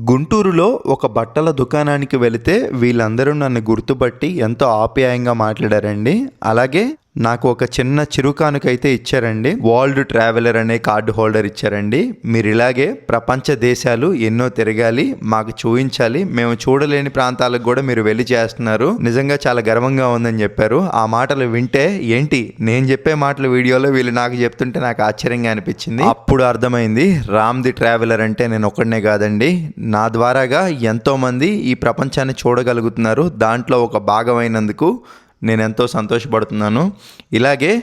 గుంటూరులో ఒక బట్టల దుకాణానికి వెళితే వీళ్ళందరూ నన్ను గుర్తుపట్టి ఎంతో ఆప్యాయంగా మాట్లాడారండి. అలాగే నాకు ఒక చిన్న చిరుకానుకైతే ఇచ్చారండి. వరల్డ్ ట్రావెలర్ అనే కార్డు హోల్డర్ ఇచ్చారండి. మీరు ఇలాగే ప్రపంచ దేశాలు ఎన్నో తిరగాలి మాకు చూపించాలి మేము చూడలేని ప్రాంతాలకు కూడా మీరు వెళ్ళి చేస్తున్నారు. నిజంగా చాలా గర్వంగా ఉందని చెప్పారు. ఆ మాటలు వింటే ఏంటి? నేను చెప్పే మాటలు వీడియోలో వీళ్ళు నాకు చెప్తుంటే నాకు ఆశ్చర్యంగా అనిపించింది. అప్పుడు అర్థమైంది రామ్ ది ట్రావెలర్ అంటే నేను ఒక్కడనే కాదండి. నా ద్వారాగా ఎంతోమంది ఈ ప్రపంచాన్ని చూడగలుగుతున్నారు. దాంట్లో ఒక భాగమైనందుకు నేను ఎంతో సంతోషపడుతున్నాను. ఇలాగే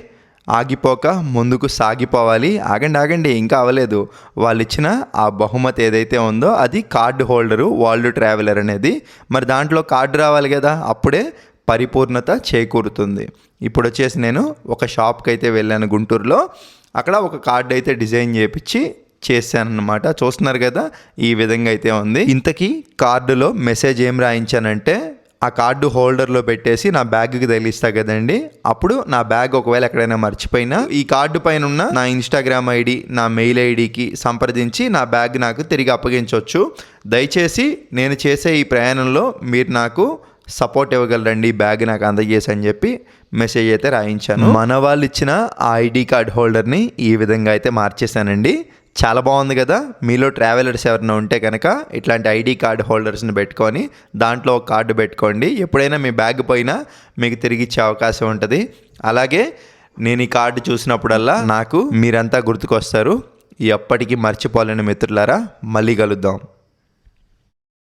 ఆగిపోక ముందుకు సాగిపోవాలి. ఆగండి ఆగండి ఇంకా అవ్వలేదు. వాళ్ళు ఇచ్చిన ఆ బహుమతి ఏదైతే ఉందో అది కార్డు హోల్డరు వరల్డ్ ట్రావెలర్ అనేది. మరి దాంట్లో కార్డు రావాలి కదా అప్పుడే పరిపూర్ణత చేకూరుతుంది. ఇప్పుడు వచ్చేసి నేను ఒక షాప్కి అయితే వెళ్ళాను గుంటూరులో. అక్కడ ఒక కార్డు అయితే డిజైన్ చేయించి చేశానన్నమాట. చూస్తున్నారు కదా ఈ విధంగా అయితే ఉంది. ఇంతకీ కార్డులో మెసేజ్ ఏం రాయించానంటే ఆ కార్డు హోల్డర్లో పెట్టేసి నా బ్యాగ్కి తగిలిస్తా కదండి. అప్పుడు నా బ్యాగ్ ఒకవేళ ఎక్కడైనా మర్చిపోయినా ఈ కార్డు పైన ఉన్న నా ఇన్స్టాగ్రామ్ ఐడి నా మెయిల్ ఐడికి సంప్రదించి నా బ్యాగ్ నాకు తిరిగి అప్పగించవచ్చు దయచేసి నేను చేసే ఈ ప్రయాణంలో మీరు నాకు సపోర్ట్ ఇవ్వగలరండి ఈ బ్యాగ్ నాకు అందజేసి అని చెప్పి మెసేజ్ అయితే రాయించాను. మన వాళ్ళు ఇచ్చిన ఆ ఐడి కార్డ్ హోల్డర్ని ఈ విధంగా అయితే మార్చేశానండి. చాలా బాగుంది కదా. మీలో ట్రావెలర్స్ ఎవరైనా ఉంటే కనుక ఇట్లాంటి ఐడి కార్డు హోల్డర్స్ని పెట్టుకొని దాంట్లో ఒక కార్డు పెట్టుకోండి. ఎప్పుడైనా మీ బ్యాగ్ పోయినా మీకు తిరిగి ఇచ్చే అవకాశం ఉంటుంది. అలాగే నేను ఈ కార్డు చూసినప్పుడల్లా నాకు మీరంతా గుర్తుకొస్తారు. ఎప్పటికీ మర్చిపోలేని మిత్రులారా మళ్ళీ కలుద్దాం.